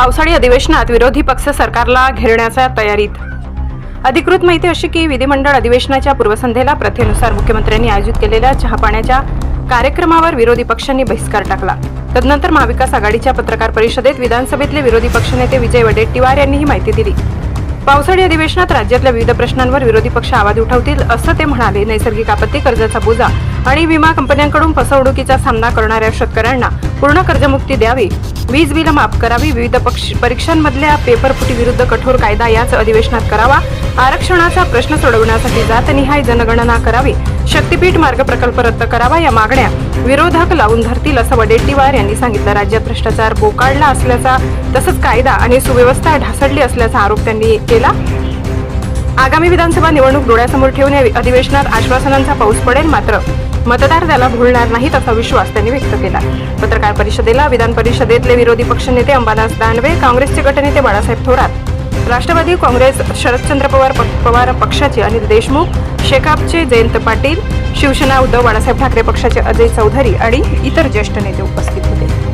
पावसाळी अधिवेशनात विरोधी पक्ष सरकारला घेरण्याच्या तयारीत. अधिकृत माहिती अशी की विधिमंडळ अधिवेशनाच्या पूर्वसंध्येला प्रथेनुसार मुख्यमंत्र्यांनी आयोजित केलेल्या चहापाण्याच्या कार्यक्रमावर विरोधी पक्षांनी बहिष्कार टाकला. तदनंतर महाविकास आघाडीच्या पत्रकार परिषदेत विधानसभेतले विरोधी पक्षनेते विजय वडेट्टीवार यांनी ही माहिती दिली. पावसाळी अधिवेशनात राज्यातल्या विविध प्रश्नांवर विरोधी पक्ष आवाज उठवतील असं ते म्हणाले. नैसर्गिक आपत्ती कर्जाचा बोजा आणि विमा कंपन्यांकडून फसवणुकीचा सामना करणाऱ्या शेतकऱ्यांना पूर्ण कर्जमुक्ती द्यावी. वीज बिल माफ करावी. विविध पक्ष परीक्षांमधल्या पेपरफुटी विरुद्ध कठोर कायदा याच अधिवेशनात करावा. आरक्षणाचा प्रश्न सोडवण्यासाठी जातनिहाय जनगणना करावी. शक्तीपीठ मार्ग प्रकल्प रद्द करावा या मागण्या विरोधक लावून धरतील असं वडेट्टीवार यांनी सांगितलं. राज्यात भ्रष्टाचार बोकाळला असल्याचा तसंच कायदा आणि सुव्यवस्था ढासळली असल्याचा आरोप त्यांनी केला. आगामी विधानसभा निवडणूक डोळ्यासमोर ठेवून या अधिवेशनात आश्वासनांचा पाऊस पडेल मात्र मतदार त्याला भुलणार नाहीत असा विश्वास त्यांनी व्यक्त केला. पत्रकार परिषदेला विधान परिषदेतले विरोधी पक्षनेते अंबादास दानवे काँग्रेसचे गटनेते बाळासाहेब थोरात राष्ट्रवादी काँग्रेस शरदचंद्र पवार पवार पक्षाचे अनिल देशमुख शेकापचे जयंत पाटील शिवसेना उद्धव बाळासाहेब ठाकरे पक्षाचे अजय चौधरी आणि इतर ज्येष्ठ नेते उपस्थित होते.